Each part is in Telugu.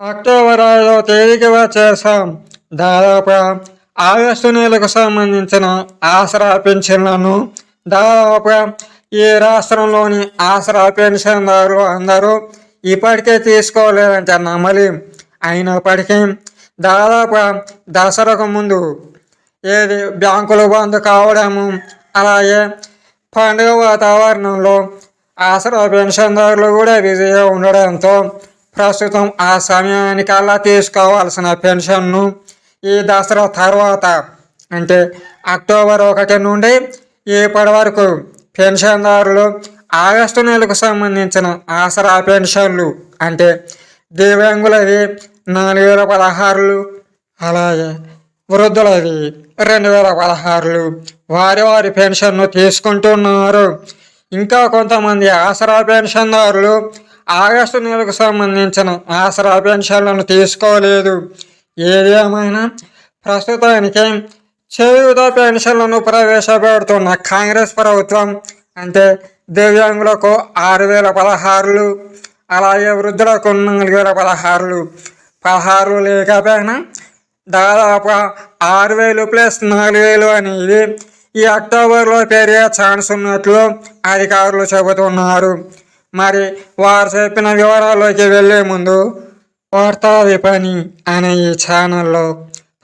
అక్టోబర్ ఐదో తేదీకి వచ్చేసాం దాదాపు ఆగస్టు నెలకు సంబంధించిన ఆసరా పెన్షన్లను దాదాపు ఈ రాష్ట్రంలోని ఆసరా పెన్షన్దారులు అందరూ ఇప్పటికే తీసుకోలేదంటే నమ్మలి అయినప్పటికీ దాదాపు దసరాకు ముందు ఏది బ్యాంకులు బంద్ కావడము అలాగే పండుగ వాతావరణంలో ఆసరా పెన్షన్దారులు కూడా బిజీగా ఉండడంతో ప్రస్తుతం ఆ సమయానికల్లా తీసుకోవాల్సిన పెన్షన్ను ఈ దసరా తర్వాత అంటే అక్టోబర్ ఒకటి నుండి ఇప్పటి వరకు పెన్షన్దారులు ఆగస్టు నెలకు సంబంధించిన ఆసరా పెన్షన్లు అంటే దివ్యాంగులవి నాలుగు వేల పదహారులు అలాగే వృద్ధులవి రెండు వేల పదహారులు వారి వారి పెన్షన్ను తీసుకుంటున్నారు. ఇంకా కొంతమంది ఆసరా పెన్షన్దారులు ఆగస్టు నెలకు సంబంధించిన ఆసరా పెన్షన్లను తీసుకోలేదు. ఏది ఏమైనా ప్రస్తుతానికి చేయుత పెన్షన్లను ప్రవేశపెడుతున్న కాంగ్రెస్ ప్రభుత్వం అంటే దివ్యాంగులకు ఆరు వేల పదహారులు అలాగే వృద్ధులకు నాలుగు వేల పదహారులు. పదహారు లేకపోయినా దాదాపు ఆరు వేలు ప్లస్ నాలుగు వేలు అనేది ఈ అక్టోబర్లో పెరిగే ఛాన్స్ ఉన్నట్లు అధికారులు చెబుతున్నారు. మరి వారు చెప్పిన వివరాల్లోకి వెళ్ళే ముందు వార్తా విపణి అనే ఈ ఛానల్లో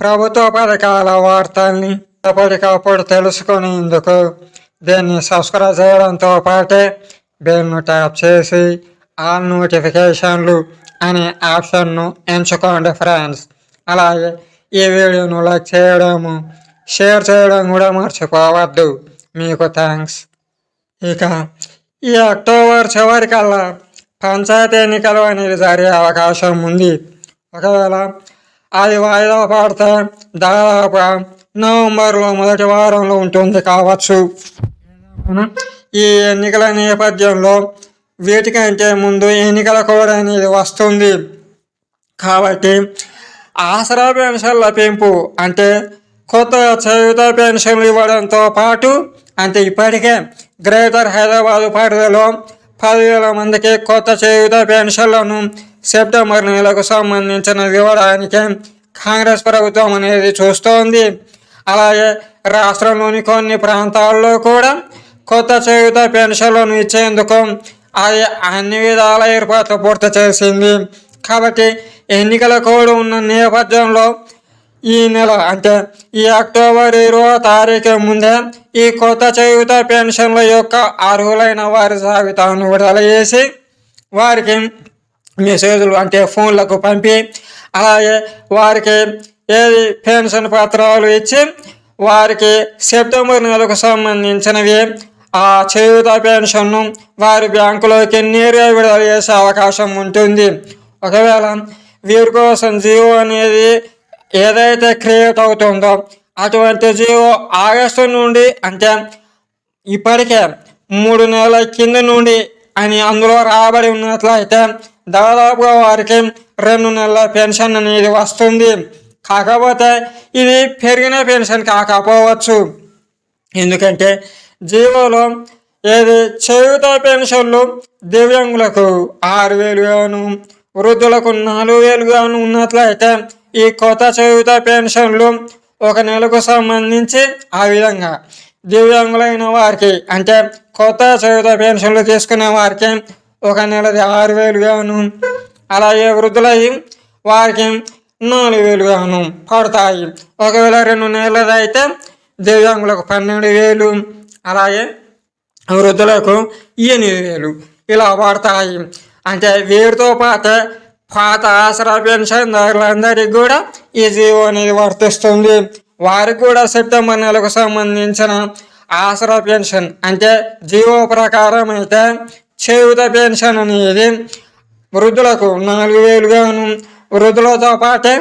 ప్రభుత్వ పథకాల వార్తల్ని ఎప్పటికప్పుడు తెలుసుకునేందుకు దీన్ని సబ్స్క్రైబ్ చేయడంతో పాటే బెల్ను ట్యాప్ చేసి ఆల్ నోటిఫికేషన్లు అనే ఆప్షన్ను ఎంచుకోండి ఫ్రెండ్స్. అలాగే ఈ వీడియోను లైక్ చేయడము షేర్ చేయడం కూడా మర్చిపోవద్దు. మీకు థ్యాంక్స్ ఇక ఈ అక్టోబర్ చివరికల్లా పంచాయతీ ఎన్నికలు అనేది జరిగే అవకాశం ఉంది. ఒకవేళ అది వాయిదా పడితే దాదాపు నవంబర్లో మొదటి వారంలో ఉంటుంది కావచ్చు. ఈ ఎన్నికల నేపథ్యంలో వీటికంటే ముందు ఎన్నికల కోడ్ అనేది వస్తుంది. కాబట్టి ఆసరా పెన్షన్ల పెంపు అంటే కొత్త చేయుత పెన్షన్లు ఇవ్వడంతో పాటు అంటే ఇప్పటికే గ్రేటర్ హైదరాబాద్ పరిధిలో పదివేల మందికి కొత్త చేయుత పెన్షన్లను సెప్టెంబర్ నెలకు సంబంధించిన ఇవ్వడానికి కాంగ్రెస్ ప్రభుత్వం అనేది చూస్తోంది. అలాగే రాష్ట్రంలోని కొన్ని ప్రాంతాల్లో కూడా కొత్త చేయుత పెన్షన్లను ఇచ్చేందుకు అది అన్ని విధాల ఏర్పాట్లు పూర్తి చేసింది. కాబట్టి ఎన్నికల కోడ్ ఉన్న నేపథ్యంలో ఈ నెల అంటే ఈ అక్టోబర్ ఇరవై తారీఖు ముందే ఈ కొత్త చేయుత పెన్షన్ల యొక్క అర్హులైన వారి జాబితాను విడుదల చేసి వారికి మెసేజ్లు అంటే ఫోన్లకు పంపి అలాగే వారికి ఏది పెన్షన్ పత్రాలు ఇచ్చి వారికి సెప్టెంబర్ నెలకు సంబంధించినవి ఆ చేయుత పెన్షన్ను వారి బ్యాంకులోకి నేరుగా విడుదల చేసే అవకాశం ఉంటుంది. ఒకవేళ వీరి కోసం జియో అనేది ఏదైతే క్రియేట్ అవుతుందో అటువంటి జీవో ఆగస్టు నుండి అంటే ఇప్పటికే మూడు నెలల కింద నుండి అని అందులో రాబడి ఉన్నట్లయితే దాదాపుగా వారికి రెండు నెలల పెన్షన్ అనేది వస్తుంది. కాకపోతే ఇది పెరిగిన పెన్షన్ కాకపోవచ్చు. ఎందుకంటే జీవోలో ఏది చేయుత పెన్షన్లు దివ్యాంగులకు ఆరు వేలు గాను వృద్ధులకు నాలుగు వేలు గాను ఉన్నట్లయితే ఈ కొత్త చేయుత పెన్షన్లు ఒక నెలకు సంబంధించి ఆ విధంగా దివ్యాంగులైన వారికి అంటే కొత్త చేయుత పెన్షన్లు తీసుకునే వారికి ఒక నెలది ఆరు వేలు గాను అలాగే వృద్ధులై వారికి నాలుగు వేలు గాను పడతాయి. ఒకవేళ రెండు నెలలది అయితే దివ్యాంగులకు పన్నెండు వేలు అలాగే వృద్ధులకు ఎనిమిది వేలు ఇలా పడతాయి. అంటే వీరితో పాటే పాత ఆసరా పెన్షన్దారులందరికీ కూడా ఈ జీవో అనేది వర్తిస్తుంది. వారికి కూడా సెప్టెంబర్ నెలకు సంబంధించిన ఆసరా పెన్షన్ అంటే జీవో ప్రకారం అయితే చేయుత పెన్షన్ అనేది వృద్ధులకు నాలుగు వేలుగాను వృద్ధులతో పాటే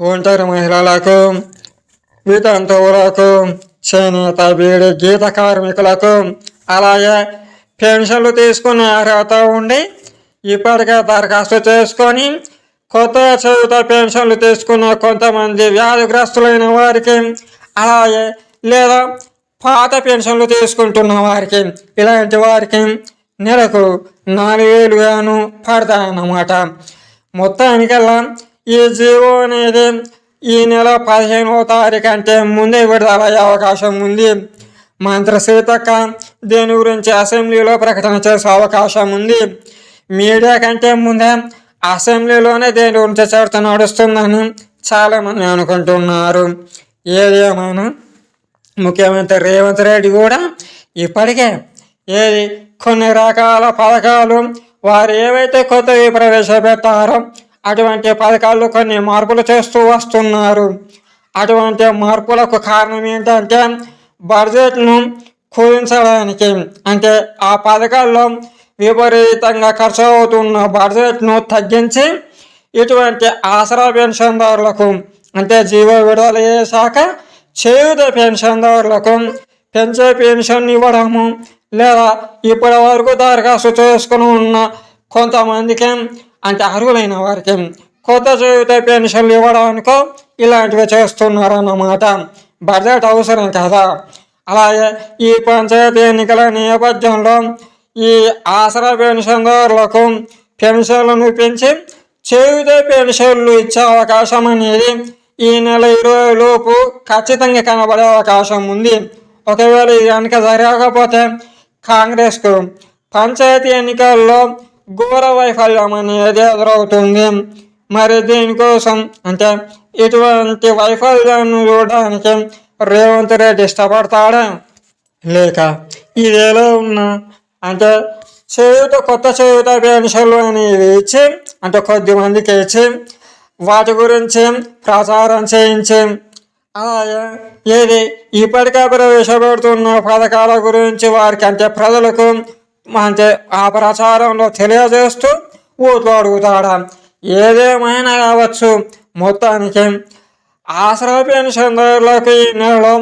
ఒంటరి మహిళలకు వితంతువులకు చేనేత బీడి గీత కార్మికులకు అలాగే పెన్షన్లు తీసుకునే అర్హత ఉండి ఇప్పటికే దరఖాస్తు చేసుకొని కొత్త చేయుత పెన్షన్లు తీసుకున్న కొంతమంది వ్యాధిగ్రస్తులైన వారికి అలాగే లేదా పాత పెన్షన్లు తీసుకుంటున్న వారికి ఇలాంటి వారికి నెలకు నాలుగు వేలుగాను పడతాయన్నమాట. మొత్తానికల్లా ఈ జీవో అనేది ఈ నెల పదిహేనవ తారీఖు అంటే ముందే విడుదల అయ్యే అవకాశం ఉంది. మంత్రి సీతక్క దీని గురించి అసెంబ్లీలో ప్రకటన చేసే అవకాశం ఉంది. మీడియా కంటే ముందే అసెంబ్లీలోనే దేని గురించి చర్చ నడుస్తుందని చాలామంది అనుకుంటున్నారు. ఏదేమైనా ముఖ్యమంత్రి రేవంత్ రెడ్డి కూడా ఇప్పటికే ఏది? కొన్ని రకాల పథకాలు వారు ఏవైతే కొత్తవి ప్రవేశపెట్టారో అటువంటి పథకాల్లో కొన్ని మార్పులు చేస్తూ వస్తున్నారు. అటువంటి మార్పులకు కారణం ఏంటంటే బడ్జెట్ను కుదించడానికి అంటే ఆ పథకాల్లో విపరీతంగా ఖర్చు అవుతున్న బడ్జెట్ను తగ్గించి ఇటువంటి ఆసరా పెన్షన్దారులకు అంటే జీవో విడుదల చేశాక చేయుత పెన్షన్దారులకు పెంచే పెన్షన్ ఇవ్వడము లేదా ఇప్పటి వరకు దరఖాస్తు చేసుకుని ఉన్న కొంతమందికి అంటే అర్హులైన వారికి కొత్త చేయుత పెన్షన్లు ఇవ్వడానికో ఇలాంటివి చేస్తున్నారన్నమాట. బడ్జెట్ అవసరం కదా. అలాగే ఈ పంచాయతీ ఎన్నికల నేపథ్యంలో ఈ ఆసరా పెన్షన్దారులకు పెన్షన్లను పెంచి చేయుత పెన్షన్లు ఇచ్చే అవకాశం అనేది ఈ నెల ఇరవై లోపు ఖచ్చితంగా కనబడే అవకాశం ఉంది. ఒకవేళ ఇది కనుక జరగకపోతే కాంగ్రెస్కు పంచాయతీ ఎన్నికల్లో ఘోర వైఫల్యం అనేది ఎదురవుతుంది. మరి దీనికోసం అంటే ఇటువంటి వైఫల్యాన్ని చూడడానికి రేవంత్ రెడ్డి ఇష్టపడతాడా? లేక ఇదేలో ఉన్నా అంటే చేయుత కొత్త చేయుత పెన్షన్లు అనేవి ఇచ్చి అంటే కొద్ది మందికి ఇచ్చి వాటి గురించి ప్రచారం చేయించి అలాగే ఏది ఇప్పటికే ప్రవేశపెడుతున్న పథకాల గురించి వారికి అంటే ప్రజలకు అంటే ఆ ప్రచారంలో తెలియజేస్తూ ఓట్లు అడుగుతాడా ఏదేమైనా కావచ్చు మొత్తానికి ఆసరా పెన్షన్దారులకు ఈ నెలలో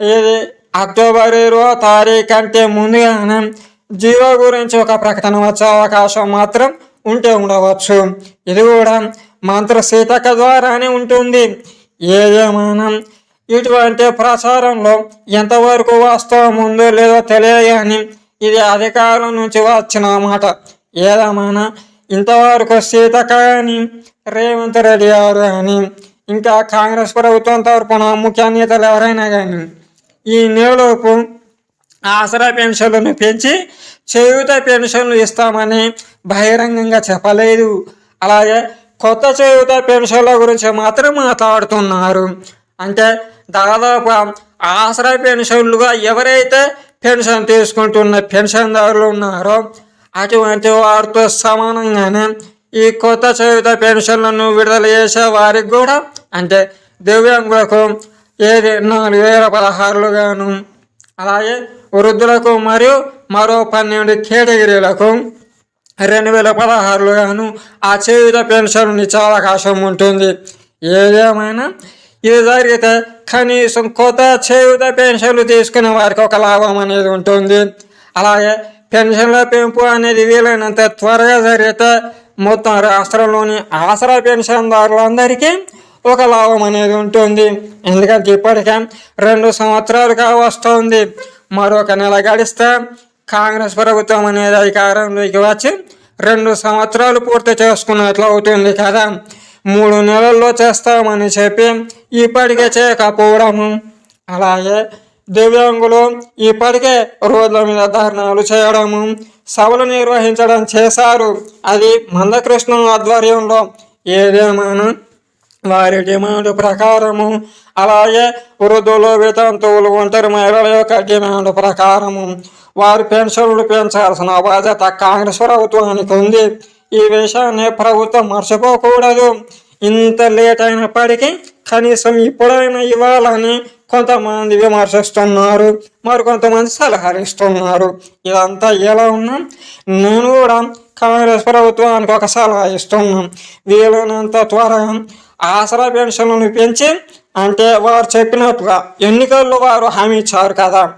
ఇది అక్టోబర్ ఇరవై తారీఖు అంటే ముందుగానే జీవో గురించి ఒక ప్రకటన వచ్చే అవకాశం మాత్రం ఉంటే ఉండవచ్చు. ఇది కూడా మంత్ర సీతక ద్వారానే ఉంటుంది. ఏదేమైనా ఇటువంటి ప్రచారంలో ఎంతవరకు వాస్తవం ఉందో లేదో తెలియని ఇది అధికారం నుంచి వచ్చిన మాట. ఏదేమైనా ఇంతవరకు సీతక కానీ రేవంత్ రెడ్డి గారు అని ఇంకా కాంగ్రెస్ ప్రభుత్వం తరపున ముఖ్య నేతలు ఎవరైనా కానీ ఈ నెలలోపు ఆసరా పెన్షన్లను పెంచి చేయుత పెన్షన్లు ఇస్తామని బహిరంగంగా చెప్పలేదు. అలాగే కొత్త చేయుత పెన్షన్ల గురించి మాత్రం మాట్లాడుతున్నారు. అంటే దాదాపు ఆసరా పెన్షన్లుగా ఎవరైతే పెన్షన్ తీసుకుంటున్న పెన్షన్దారులు ఉన్నారో అటువంటి వారితో సమానంగానే ఈ కొత్త చేయుత పెన్షన్లను విడుదల చేసే వారికి కూడా అంటే దివ్యాంగులకు ఏది నాలుగు వేల పదహారులు గాను అలాగే వృద్ధులకు మరియు మరో పన్నెండు కేటగిరీలకు రెండు వేల పదహారులో గాను ఆ చేయుత పెన్షన్ ఇచ్చే అవకాశం ఉంటుంది. ఏదేమైనా? ఇది జరిగితే కనీసం కొత్త చేయుత పెన్షన్లు తీసుకునే వారికి ఒక లాభం అనేది ఉంటుంది. అలాగే పెన్షన్ల పెంపు అనేది వీలైనంత త్వరగా జరిగితే మొత్తం రాష్ట్రంలోని ఆసరా పెన్షన్దారులందరికీ ఒక లాభం అనేది ఉంటుంది. ఎందుకంటే ఇప్పటికే రెండు సంవత్సరాలుగా వస్తుంది. మరొక నెల గడిస్తే కాంగ్రెస్ ప్రభుత్వం అనేది అధికారంలోకి వచ్చి రెండు సంవత్సరాలు పూర్తి చేసుకున్నట్లు అవుతుంది కదా. మూడు నెలల్లో చేస్తామని చెప్పి ఇప్పటికే చేయకపోవడము అలాగే దివ్యాంగులు ఇప్పటికే రోడ్ల మీద ధర్నాలు చేయడము సభలు నిర్వహించడం చేశారు. అది మందకృష్ణ ఆధ్వర్యంలో ఏదేమైనా వారి డిమాండ్ ప్రకారము. అలాగే వృద్ధులు వితంతువులు ఒంటరి మహిళల యొక్క డిమాండ్ ప్రకారము. వారి పెన్షన్లు పెంచాల్సిన బాధ్యత కాంగ్రెస్ ప్రభుత్వానికి ఉంది. ఈ విషయాన్ని ప్రభుత్వం మర్చిపోకూడదు. ఇంత లేట్ అయినప్పటికీ కనీసం ఇప్పుడైనా ఇవ్వాలని కొంతమంది విమర్శిస్తున్నారు. మరి కొంతమంది సలహాలు ఇస్తున్నారు ఇదంతా ఎలా ఉన్నా నేను కూడా కాంగ్రెస్ ప్రభుత్వానికి ఒక సలహా ఇస్తున్నాం వీలైనంత త్వరగా ఆసరా పెన్షన్లను పెంచి అంటే వారు చెప్పినట్టుగా ఎన్నికల్లో వారు హామీ ఇచ్చారు కదా.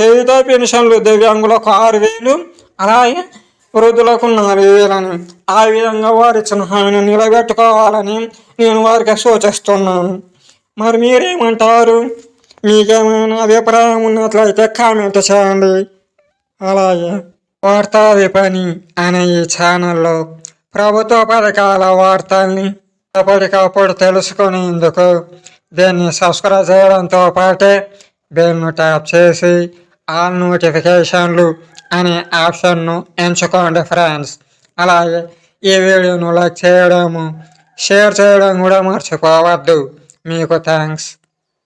చేయుత పెన్షన్లు దివ్యాంగులకు ఆరు వేలు అలాగే వృద్ధులకు నాలుగు వేలని. ఆ విధంగా వారు ఇచ్చిన హామీని నిలబెట్టుకోవాలని నేను వారికి సూచిస్తున్నాను. మరి మీరేమంటారు? మీకేమైనా అభిప్రాయం ఉన్నట్లయితే కామెంట్ చేయండి. అలాగే వార్తా విపణి అనే ఈ ఛానల్లో ప్రభుత్వ పథకాల వార్తల్ని ఎప్పటికప్పుడు తెలుసుకునేందుకు దీన్ని సబ్స్క్రైబ్ చేయడంతో పాటే బెల్ను ట్యాప్ చేసి ఆల్ నోటిఫికేషన్లు అనే ఆప్షన్ను ఎంచుకోండి ఫ్రెండ్స్. అలాగే ఈ వీడియోను లైక్ చేయడము షేర్ చేయడం కూడా మర్చిపోవద్దు. మీకు థ్యాంక్స్